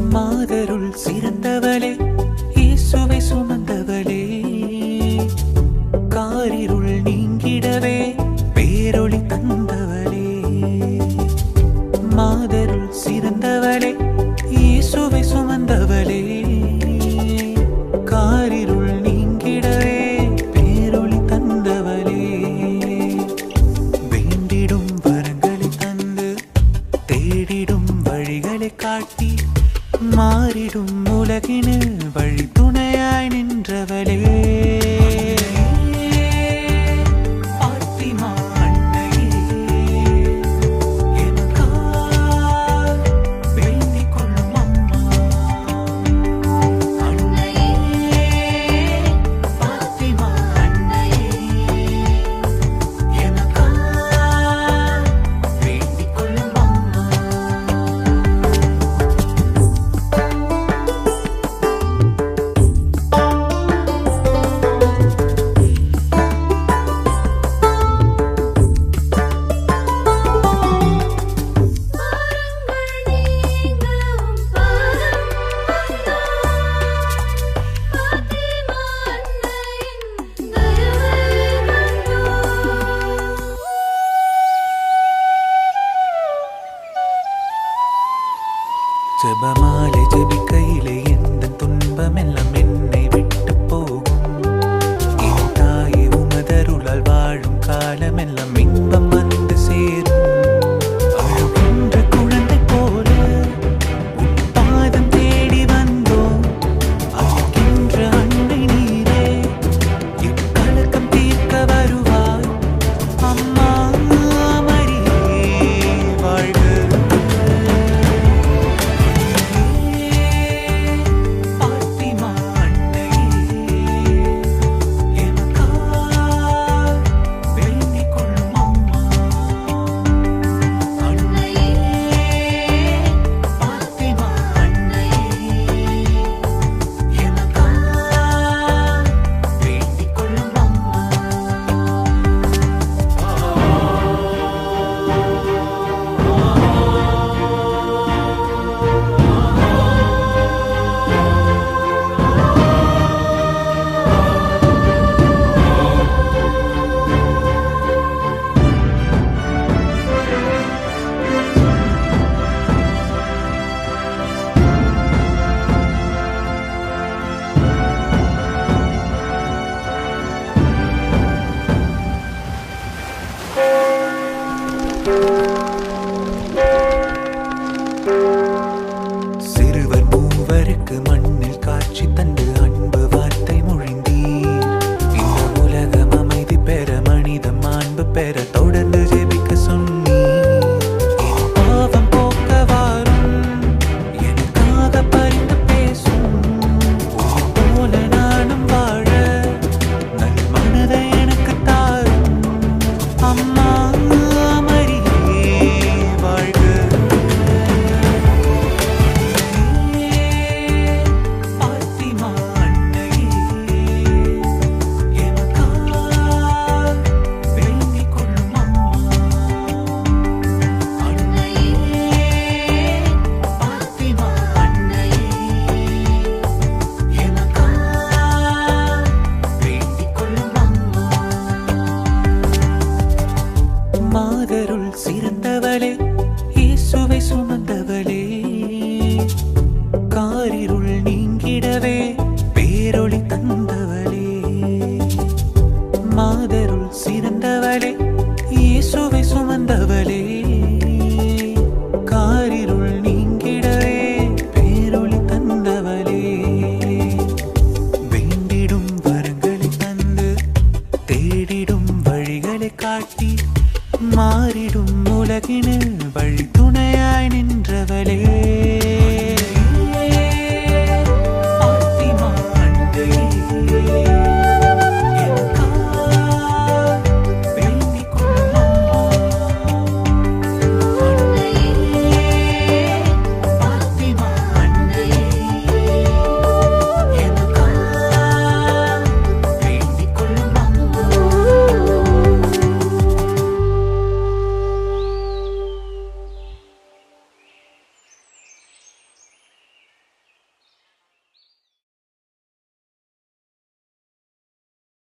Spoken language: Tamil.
மாதருள் சிறந்தவளே இயேசுவை சுமந்தவளே. காரிருள் நீங்கிடவே பேரொளி தந்தவளே. மாதருள் சிறந்தவளே இயேசுவை சுமந்தவளே. காரிருள் நீங்கிடவே பேரொளி தந்தவளே. வேண்டிடும் que ஜபமாலை ஜபிக்கையிலே எந்த துன்பமெல்லாம் என்னை விட்டு போ Chỉ. மகளே